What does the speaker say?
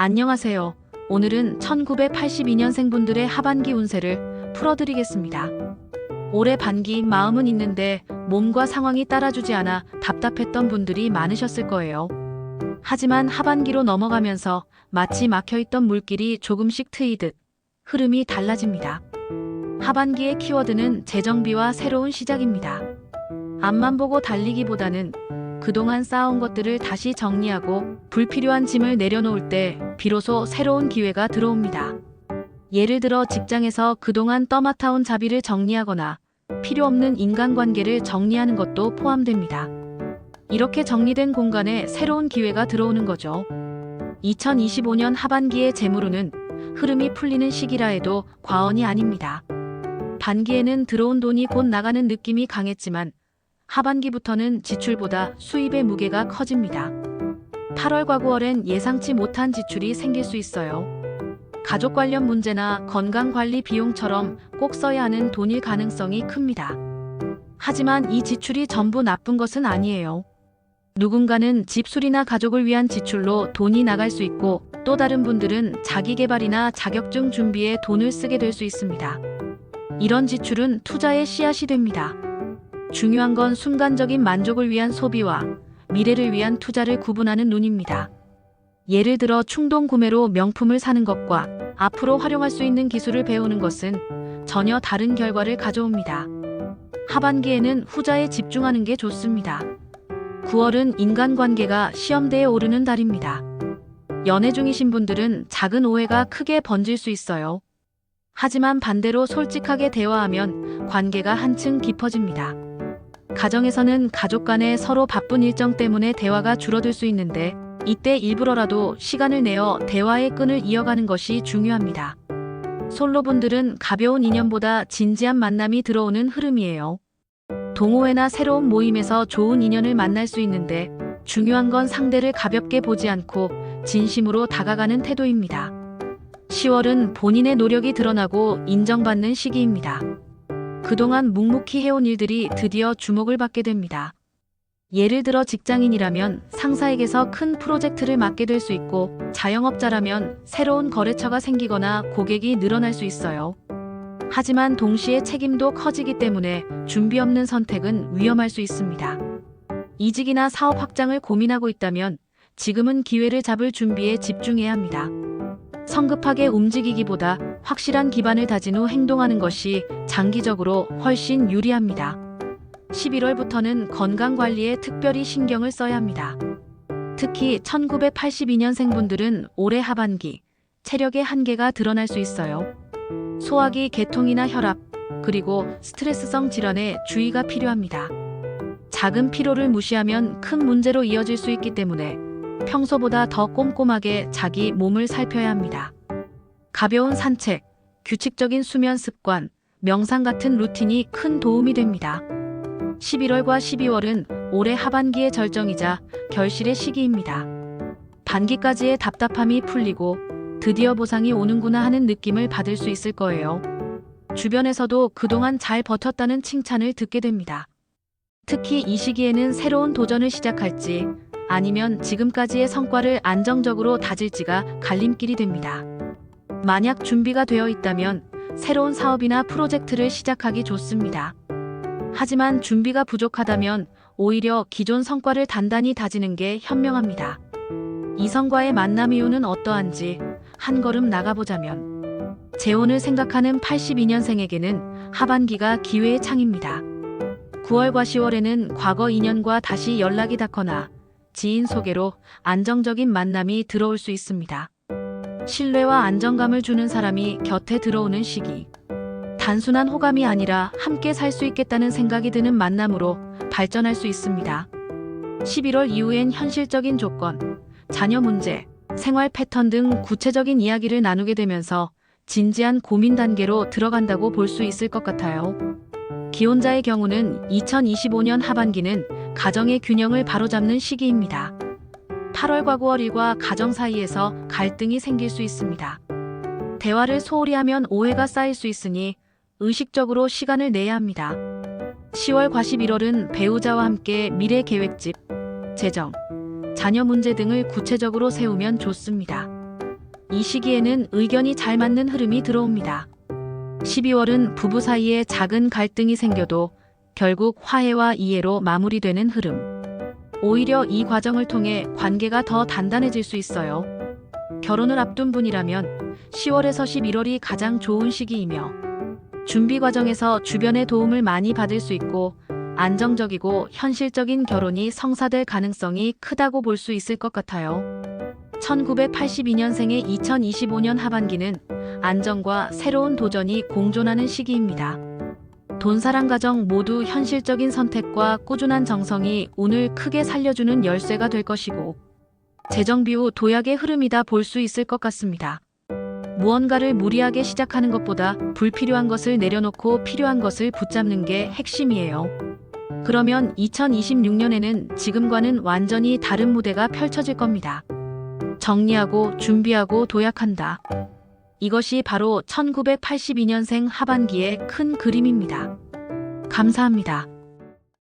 안녕하세요. 오늘은 1982년생 분들의 하반기 운세를 풀어드리겠습니다. 올해 반기 마음은 있는데 몸과 상황이 따라주지 않아 답답했던 분들이 많으셨을 거예요. 하지만 하반기로 넘어가면서 마치 막혀있던 물길이 조금씩 트이듯 흐름이 달라집니다. 하반기의 키워드는 재정비와 새로운 시작입니다. 앞만 보고 달리기보다는 그동안 쌓아온 것들을 다시 정리하고 불필요한 짐을 내려놓을 때 비로소 새로운 기회가 들어옵니다. 예를 들어 직장에서 그동안 떠맡아온 자비를 정리하거나 필요 없는 인간관계를 정리하는 것도 포함됩니다. 이렇게 정리된 공간에 새로운 기회가 들어오는 거죠. 2025년 하반기의 재물운은 흐름이 풀리는 시기라 해도 과언이 아닙니다. 반기에는 들어온 돈이 곧 나가는 느낌이 강했지만 하반기부터는 지출보다 수입의 무게가 커집니다. 8월과 9월엔 예상치 못한 지출이 생길 수 있어요. 가족 관련 문제나 건강 관리 비용처럼 꼭 써야 하는 돈일 가능성이 큽니다. 하지만 이 지출이 전부 나쁜 것은 아니에요. 누군가는 집수리나 가족을 위한 지출로 돈이 나갈 수 있고 또 다른 분들은 자기 개발이나 자격증 준비에 돈을 쓰게 될 수 있습니다. 이런 지출은 투자의 씨앗이 됩니다. 중요한 건 순간적인 만족을 위한 소비와 미래를 위한 투자를 구분하는 눈입니다. 예를 들어 충동 구매로 명품을 사는 것과 앞으로 활용할 수 있는 기술을 배우는 것은 전혀 다른 결과를 가져옵니다. 하반기에는 후자에 집중하는 게 좋습니다. 9월은 인간관계가 시험대에 오르는 달입니다. 연애 중이신 분들은 작은 오해가 크게 번질 수 있어요. 하지만 반대로 솔직하게 대화하면 관계가 한층 깊어집니다. 가정에서는 가족 간에 서로 바쁜 일정 때문에 대화가 줄어들 수 있는데 이때 일부러라도 시간을 내어 대화의 끈을 이어가는 것이 중요합니다. 솔로분들은 가벼운 인연보다 진지한 만남이 들어오는 흐름이에요. 동호회나 새로운 모임에서 좋은 인연을 만날 수 있는데 중요한 건 상대를 가볍게 보지 않고 진심으로 다가가는 태도입니다. 10월은 본인의 노력이 드러나고 인정받는 시기입니다. 그동안 묵묵히 해온 일들이 드디어 주목을 받게 됩니다. 예를 들어 직장인이라면 상사에게서 큰 프로젝트를 맡게 될 수 있고 자영업자라면 새로운 거래처가 생기거나 고객이 늘어날 수 있어요. 하지만 동시에 책임도 커지기 때문에 준비 없는 선택은 위험할 수 있습니다. 이직이나 사업 확장을 고민하고 있다면 지금은 기회를 잡을 준비에 집중해야 합니다. 성급하게 움직이기보다 확실한 기반을 다진 후 행동하는 것이 장기적으로 훨씬 유리합니다. 11월부터는 건강 관리에 특별히 신경을 써야 합니다. 특히 1982년생 분들은 올해 하반기 체력의 한계가 드러날 수 있어요. 소화기 개통이나 혈압, 그리고 스트레스성 질환에 주의가 필요합니다. 작은 피로를 무시하면 큰 문제로 이어질 수 있기 때문에 평소보다 더 꼼꼼하게 자기 몸을 살펴야 합니다. 가벼운 산책, 규칙적인 수면 습관, 명상 같은 루틴이 큰 도움이 됩니다. 11월과 12월은 올해 하반기의 절정이자 결실의 시기입니다. 반기까지의 답답함이 풀리고 드디어 보상이 오는구나 하는 느낌을 받을 수 있을 거예요. 주변에서도 그동안 잘 버텼다는 칭찬을 듣게 됩니다. 특히 이 시기에는 새로운 도전을 시작할지 아니면 지금까지의 성과를 안정적으로 다질지가 갈림길이 됩니다. 만약 준비가 되어 있다면 새로운 사업이나 프로젝트를 시작하기 좋습니다. 하지만 준비가 부족하다면 오히려 기존 성과를 단단히 다지는 게 현명합니다. 이성과의 만남 이유는 어떠한지 한 걸음 나가보자면 재혼을 생각하는 82년생에게는 하반기가 기회의 창입니다. 9월과 10월에는 과거 인연과 다시 연락이 닿거나 지인 소개로 안정적인 만남이 들어올 수 있습니다. 신뢰와 안정감을 주는 사람이 곁에 들어오는 시기. 단순한 호감이 아니라 함께 살 수 있겠다는 생각이 드는 만남으로 발전할 수 있습니다. 11월 이후엔 현실적인 조건, 자녀 문제, 생활 패턴 등 구체적인 이야기를 나누게 되면서 진지한 고민 단계로 들어간다고 볼 수 있을 것 같아요. 기혼자의 경우는 2025년 하반기는 가정의 균형을 바로잡는 시기입니다. 8월과 9월 일과 가정 사이에서 갈등이 생길 수 있습니다. 대화를 소홀히 하면 오해가 쌓일 수 있으니 의식적으로 시간을 내야 합니다. 10월과 11월은 배우자와 함께 미래 계획집, 재정, 자녀 문제 등을 구체적으로 세우면 좋습니다. 이 시기에는 의견이 잘 맞는 흐름이 들어옵니다. 12월은 부부 사이에 작은 갈등이 생겨도 결국 화해와 이해로 마무리되는 흐름. 오히려 이 과정을 통해 관계가 더 단단해질 수 있어요. 결혼을 앞둔 분이라면 10월에서 11월이 가장 좋은 시기이며 준비 과정에서 주변의 도움을 많이 받을 수 있고 안정적이고 현실적인 결혼이 성사될 가능성이 크다고 볼 수 있을 것 같아요. 1982년생의 2025년 하반기는 안정과 새로운 도전이 공존하는 시기입니다. 돈 사랑 가정 모두 현실적인 선택과 꾸준한 정성이 운을 크게 살려주는 열쇠가 될 것이고 재정 비 후 도약의 흐름이다 볼 수 있을 것 같습니다. 무언가를 무리하게 시작하는 것보다 불필요한 것을 내려놓고 필요한 것을 붙잡는 게 핵심이에요. 그러면 2026년에는 지금과는 완전히 다른 무대가 펼쳐질 겁니다. 정리하고 준비하고 도약한다. 이것이 바로 1982년생 하반기의 큰 그림입니다. 감사합니다.